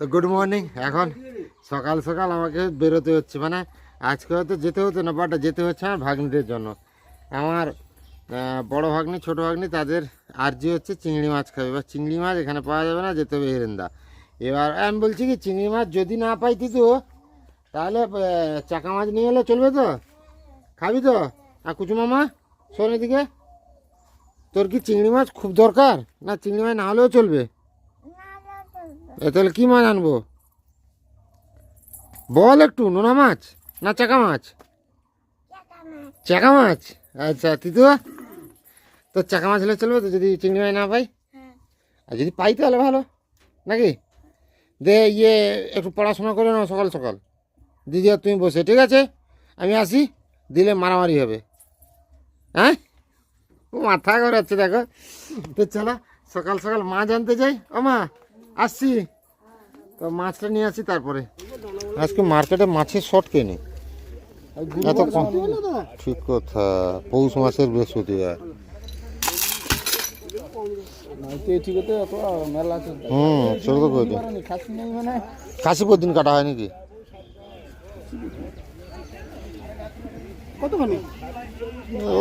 তো good morning এখন সকাল সকাল আমাকে বেরোতে হচ্ছে। মানে আজকে হয়তো যেতে হতো না বাট যেতে হচ্ছে আমার ভাগ্নিদের জন্য। আমার বড় ভাগ্নি, ছোট ভাগ্নি, তাদের আর্জি হচ্ছে চিংড়ি মাছ খাবে। এবার চিংড়ি মাছ এখানে পাওয়া যাবে না, যেতে হবে হেরেন্দা। এবার আমি বলছি কি, চিংড়ি মাছ যদি না পাই তো তাহলে চাকা মাছ নিয়ে এলে চলবে তো? খাবি তো? আর কুচু মামা, শোন এদিকে। তোর কি চিংড়ি মাছ খুব দরকার? না, চিংড়ি মাছ না হলেও চলবে। তাহলে কি মাছ আনব? বল একটু, নোনা মাছ না চাকা মাছ? চাকা মাছ। আচ্ছা তিতু তো চাকা মাছ হলে চলবে তো, যদি চিংড়ি মাছ না পাই? আর যদি পাই তাহলে ভালো, নাকি? দে ইয়ে একটু পড়াশোনা করে নাও সকাল সকাল। দিদি আর তুমি বসে, ঠিক আছে? আমি আসি, দিলে মারামারি হবে। হ্যাঁ? ও মাথা ঘোরাচ্ছে, দেখো। তো চলো, সকাল সকাল মাছ আনতে যাই। ও মা আসছি। তো মাছটা নিয়ে আসি তারপরে। আজকে মার্কেটে মাছের শর্ট কেনে এত ঠিক কথা পৌষ মাসের বৃহস্পতিবার হুম তো খাসি মানে। কাশিপুর দিন কাটা হয় নাকি? কতখানি?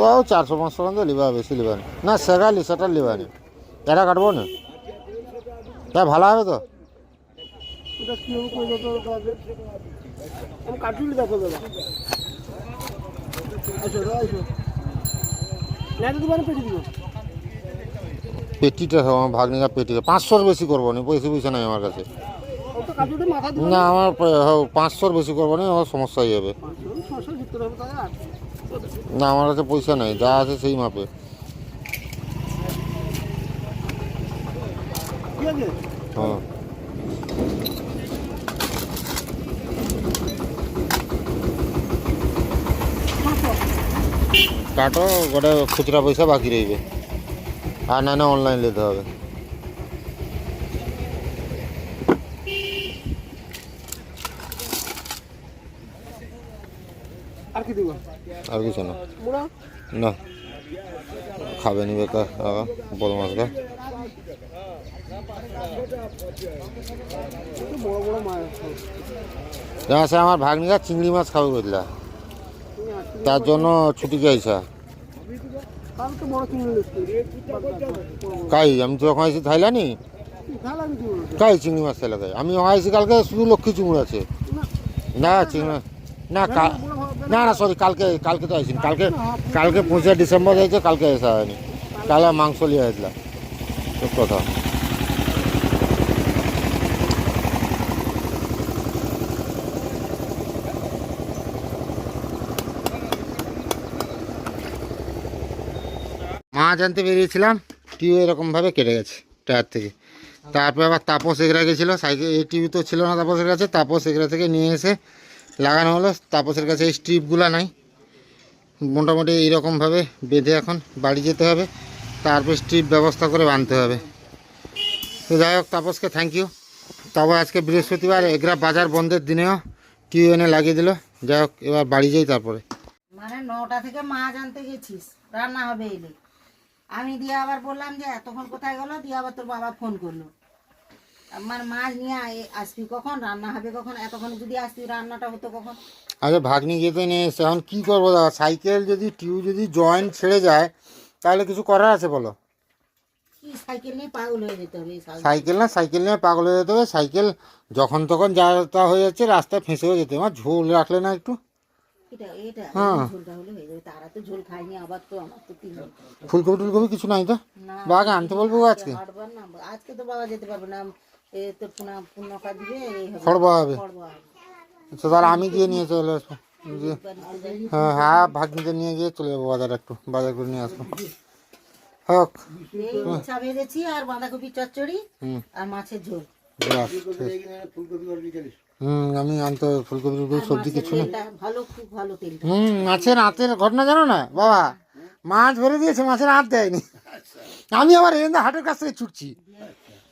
ও চারশো পাঁচশো টাকা লিবা বেশি লিবা না। সেগালি সেটা লিবা নি। এটা কাটবো না? তা ভালো হবে তো? পেটিটা হবে আমার ভাগ্নিকা পেটিটা। পাঁচশোর বেশি করব না, পয়সা পয়সা নাই আমার কাছে। না, আমার পাঁচশোর বেশি করব না, আমার সমস্যা হয়ে যাবে না, আমার কাছে পয়সা নেই, যা আছে সেই মাপে ঠিক আছে হ্যাঁ। কাটো গোটা খুচরা পয়সা বাকি রইবে। আর না না অনলাইন নিতে হবে। আর কি দিব? আর কিছু না। না। খাবে নি বেকার আবার বদমাসটা আছে আমার ভাগ্নিকা চিংড়ি মাছ খাবে বুঝলা। তার জন্য ছুটি নিচ্ছি কাই, আমি তো ওখানে আছি থাইলানি? কাই চিংড়ি মাছ থাইলা কাই আমি আছি কালকে শুধু লক্ষ্মী চুমুর আছে। না, চিংড়ি না না না সরি কালকে কালকে তো আইসিনি কালকে কালকে পঁচিশে ডিসেম্বর হয়েছে, কালকে আসা হয়নি কালে মাংস লিয়ে সব কথা। মাছ আনতে বেরিয়েছিলাম টিউ এরকমভাবে কেটে গেছে টায়ার থেকে। তারপরে আবার তাপস এগরা গেছিল সাইকেল এই টিভি তো ছিল না তাপসের কাছে, তাপস এগরা থেকে নিয়ে এসে লাগানো হলো। তাপসের কাছে এই স্ট্রিপগুলো নাই। মোটামুটি এইরকমভাবে বেঁধে এখন বাড়ি যেতে হবে। তারপর স্ট্রিপ ব্যবস্থা করে বাঁধতে হবে। তো যাই হোক, তাপসকে থ্যাংক ইউ তবে আজকে বৃহস্পতিবার এগরা বাজার বন্ধের দিনেও টিউ এনে লাগিয়ে দিল। যাই হোক, এবার বাড়ি যাই তারপরে। মানে নটা থেকে মাছ আনতে গেছিস, রান্না হবে এলে। আমি দিয়ে আবার বললাম যে এতক্ষণ কোথায় গেলো? দিয়ে আবার তোর বাবা ফোন করল। আমার মাছ নিয়ে আসবি কখন? রান্না হবে কখন? এতক্ষণ যদি আসবি রান্নাটা হতো কখন? আচ্ছা ভাগ্নি যেতে নিয়ে এসছে এখন কী করব দাদা? সাইকেল যদি টিউ যদি জয়েন্ট ছেড়ে যায় তাহলে কিছু করার আছে বলো? কি সাইকেল নিয়ে পাগল হয়ে যেতে হবে সাইকেল। না সাইকেল নিয়ে পাগল হয়ে যেতে হবে। সাইকেল যখন তখন যা হয়ে যাচ্ছে রাস্তায় ফেঁসেও যেতে আমার ঝোল রাখলে না একটু? হ্যাঁ। এই ঝোলটা হলে হয়ে যাবে। তারা তো ঝোল খায়নি আবার তো আমার তো ফুলকপি টুলকপি কিছু নাই তো? না আনতে বলব আজকে আজকে? তো বাবা যেতে পারবে না। হবে। খড়বা হবে। আচ্ছা তাহলে আমি গিয়ে নিয়ে চলে আসব। হ্যাঁ হ্যাঁ ভাগ্নিকে নিয়ে গিয়ে চলে যাব বাজার একটু বাজার করে নিয়ে আসব। হোক। আর বাঁধাকপি চচ্চড়ি আর মাছের ঝোল। হুম আমি আনতে ফুলকপি টুলকপি সবজি কিছু না। তেলটা ভালো খুব ভালো তেলটা হুম মাছের আঁতের ঘটনা জানো না? বাবা মাছ ভরে দিয়েছে মাছের আঁত দেয়নি। আমি আবার এখান হাটের কাছ থেকে ছুটছি।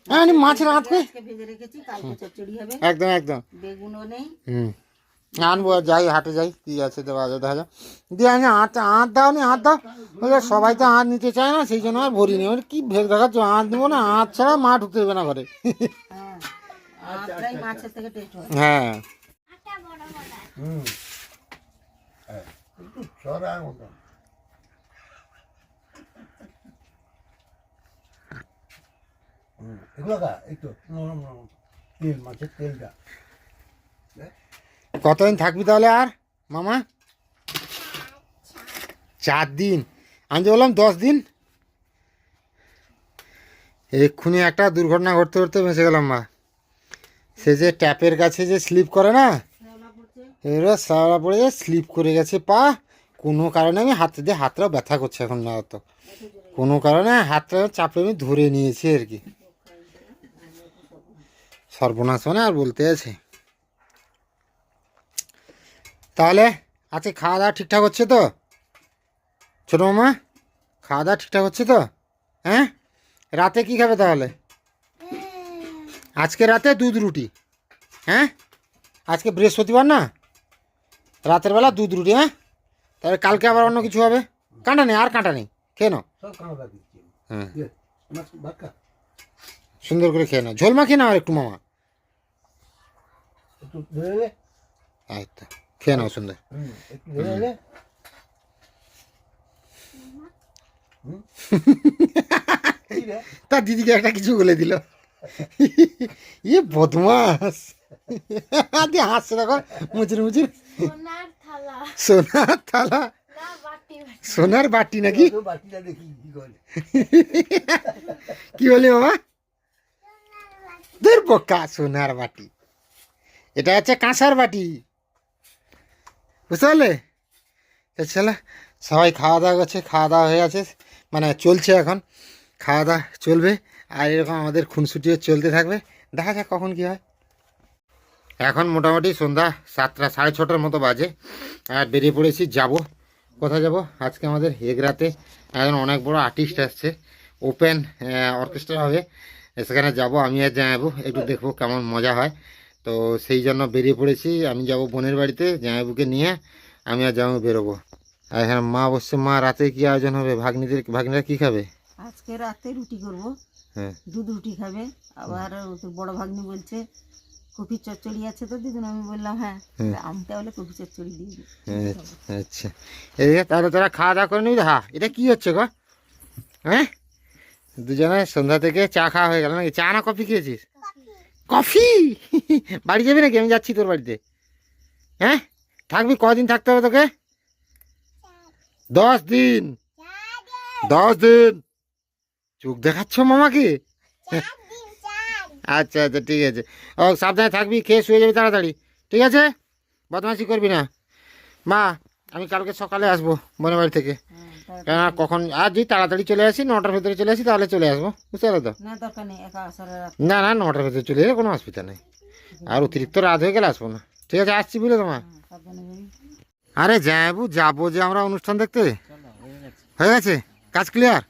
হ্যাঁ আমি মাছের আঁত পেয়ে আজকে ভেজে রেখেছি কালকে চচ্চড়ি হবে। একদম একদম। বেগুনও নেই। হুম। আনব, যাই, হাটে যাই, কি আছে যায় দেখা যাক। দিয়ে আমি আঁত আঁত দাও নি আঁত দাও। সবাই তো আঁত নিতে চায় না, সেই জন্য আর ভরি নি। মানে কি ভেদ দেখাচ্ছ? আঁত দেবো না আঁত ছাড়া মা ঢুকতে দেবে না ঘরে। হ্যাঁ। এগুলো খা একটু নরম নরম। তেল মাছের তেলটা। কতদিন থাকবি তাহলে আর, মামা? চার দিন। আমি যে বললাম দশ দিন। এক্ষুনি একটা দুর্ঘটনা ঘটতে ঘটতে বেঁচে গেলাম, মা। সে যে ট্যাপের কাছে যে স্লিপ করে না এবার সারা পড়ে স্লিপ করে গেছে, পা। কোনো কারণে আমি হাতে দিয়ে হাতটাও ব্যথা করছে এখন না তো কোনো কারণে হাতটা চাপে আমি ধরে নিয়েছি আর কি। সর্বনাশ মানে আর বলতে আছে। তাহলে আজকে খাওয়া দাওয়া ঠিকঠাক হচ্ছে তো? ছোটো মামা খাওয়া দাওয়া ঠিকঠাক হচ্ছে তো? হ্যাঁ? রাতে কি খাবে তাহলে? আজকে রাতে দুধ রুটি। হ্যাঁ? আজকে বৃহস্পতিবার না? রাতের বেলা দুধ রুটি হ্যাঁ? তাহলে কালকে আবার অন্য কিছু হবে? কাঁটা নেই আর কাঁটা নেই। খেয়ে নাও। হ্যাঁ। সুন্দর করে খেয়ে নাও। ঝোল মাখিয়ে নাও আর একটু মামা তো। খেয়ে নাও সুন্দর তার দিদিকে একটা কিছু বলে দিল ইয়ে বদমাস দিয়ে হাসছে দেখো মুচুর মুচুর সোনার থালা সোনার বাটি বাটি সোনার বাটি নাকি তো বাটিটা দেখি কি করে কি বলি বাবা দূর বোকা সোনার বাটি এটা হচ্ছে কাঁসার বাটি বুঝতে পারলে? সবাই খাওয়া দাওয়া করছে, খাওয়া দাওয়া হয়ে গেছে। মানে চলছে এখন। খাওয়া দাওয়া চলবে। আর এরকম আমাদের খুনসুটিও চলতে থাকবে। দেখা যাক কখন কি হয়। এখন মোটামুটি সন্ধ্যা সাতটা, সাড়ে ছটার মতো বাজে। আর বেরিয়ে পড়েছি, যাব। কোথায় যাব? আজকে আমাদের হেগরাতে একজন অনেক বড় আর্টিস্ট আসছে। ওপেন অর্কেস্ট্রা হবে। সেখানে যাব, আমি আর জামাইবু একটু দেখব কেমন মজা হয়। তো সেই জন্য বেরিয়ে পড়েছি। আমি যাব বোনের বাড়িতে জামাইবুকে নিয়ে। আমি আর জামাই বেরোবো। আর হ্যাঁ মা অবশ্য মা রাতে কি আয়োজন হবে? ভাগ্নিদের ভাগ্নিরা কি খাবে? আজকে রাতে রুটি করব। হ্যাঁ। দুধ রুটি খাবে। আবার তোর বড় ভাগ্নি বলছে কফি চচ্চড়ি আছে তো দিদুন? আমি বললাম হ্যাঁ। আমি তাহলে কফি চচ্চড়ি দিয়ে দিই। আচ্ছা, এদিকে তাহলে তোরা খাওয়া দাওয়া করে নিবি? হ্যাঁ এটা কি হচ্ছে গো? হ্যাঁ? দুজনে সন্ধ্যা থেকে চা খাওয়া হয়ে গেল নাকি? চা না কফি খেয়েছিস? কফি? বাড়ি যাবি নাকি? আমি যাচ্ছি তোর বাড়িতে। হ্যাঁ? থাকবি? কদিন থাকতে হবে তোকে? দশ দিন। দশ দিন। চোখ দেখাচ্ছ মামাকে? আচ্ছা আচ্ছা ঠিক আছে। ও সাবধানে থাকবি খেয়ে শুয়ে যাবি তাড়াতাড়ি। ঠিক আছে? বদমাশি করবি না। মা আমি কালকে সকালে আসব বোনের বাড়ি থেকে কেন কখন আর যদি তাড়াতাড়ি চলে আসি নটার ভেতরে চলে আসি তাহলে চলে আসব। বুঝতে পারো তো? না না না নটার ভেতরে চলে এলে কোনো অসুবিধা নেই। আর অতিরিক্ত রাত হয়ে গেলে আসব না। ঠিক আছে আসছি বুঝলে তোমার? হ্যাঁ, আরে যাব যাব যে আমরা অনুষ্ঠান দেখতে। হয়ে গেছে। কাজ ক্লিয়ার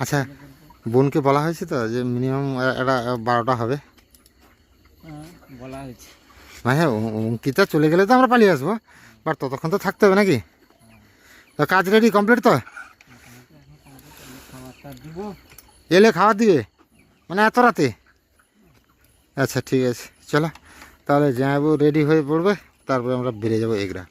আচ্ছা বোনকে বলা হয়েছে তো যে মিনিমাম একটা বারোটা হবে। বলা হয়েছে। মানে অ- অঙ্কিতা চলে গেলে তো আমরা পালিয়ে আসব। বাট ততক্ষণ তো থাকতে হবে নাকি? তো কাজ রেডি কমপ্লিট তো? এলে খাওয়া দিবে? মানে এত রাতে? আচ্ছা ঠিক আছে। চলো, তাহলে যাব রেডি হয়ে পড়বে, তারপরে আমরা বেরিয়ে যাব এগরা।